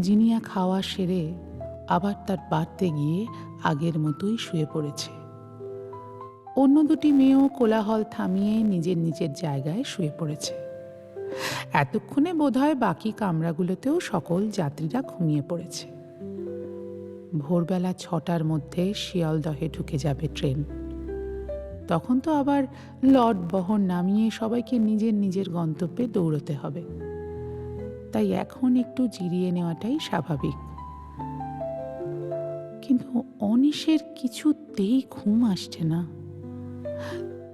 জিনিয়া খাওয়া সেরে আবার তার বাড়তে গিয়ে আগের মতোই শুয়ে পড়েছে। অন্য দুটি মেয়েও কোলাহল থামিয়ে নিজের নিজের জায়গায় শুয়ে পড়েছে। এতক্ষণে বোধহয় বাকি কামরাগুলোতেও সকল যাত্রীরা ঘুমিয়ে পড়েছে। ভোরবেলা ছটার মধ্যে শিয়ালদহে ঢুকে যাবে ট্রেন। তখন তো আবার লট বহর নামিয়ে সবাইকে নিজের নিজের গন্তব্যে দৌড়তে হবে। তাই এখন একটু জিরিয়ে নেওয়াটাই স্বাভাবিক। কিন্তু অনিশের কিছুতেই ঘুম আসছে না।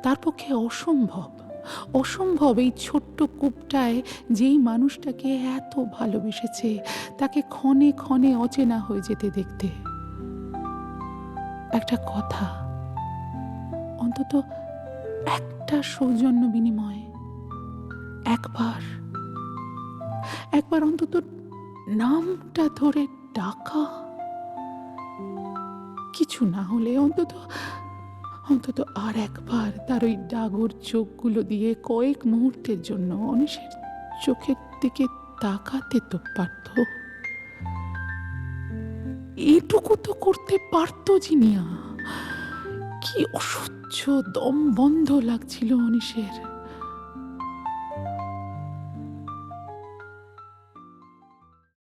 তার পক্ষে অসম্ভব অসম্ভব এই ছোট্ট কূপটায় যেই মানুষটাকে এত ভালোবেসেছে, তাকে ক্ষণে ক্ষণে অচেনা হয়ে যেতে দেখতে। একটা কথা, অন্তত একটা সৌজন্য বিনিময়, একবার একবার অন্তত নামটা ধরে ডাকা। কিছু না হলে অন্তত অন্তত আর একবার তার ওই ডাগর চোখগুলো দিয়ে কয়েক মুহূর্তের জন্য অনিশের চোখের দিকে তাকাতে তো পারত। এটুকু তো করতে পারতো জিনিয়া। কি অসহ্য দম বন্ধ লাগছিল অনিশের।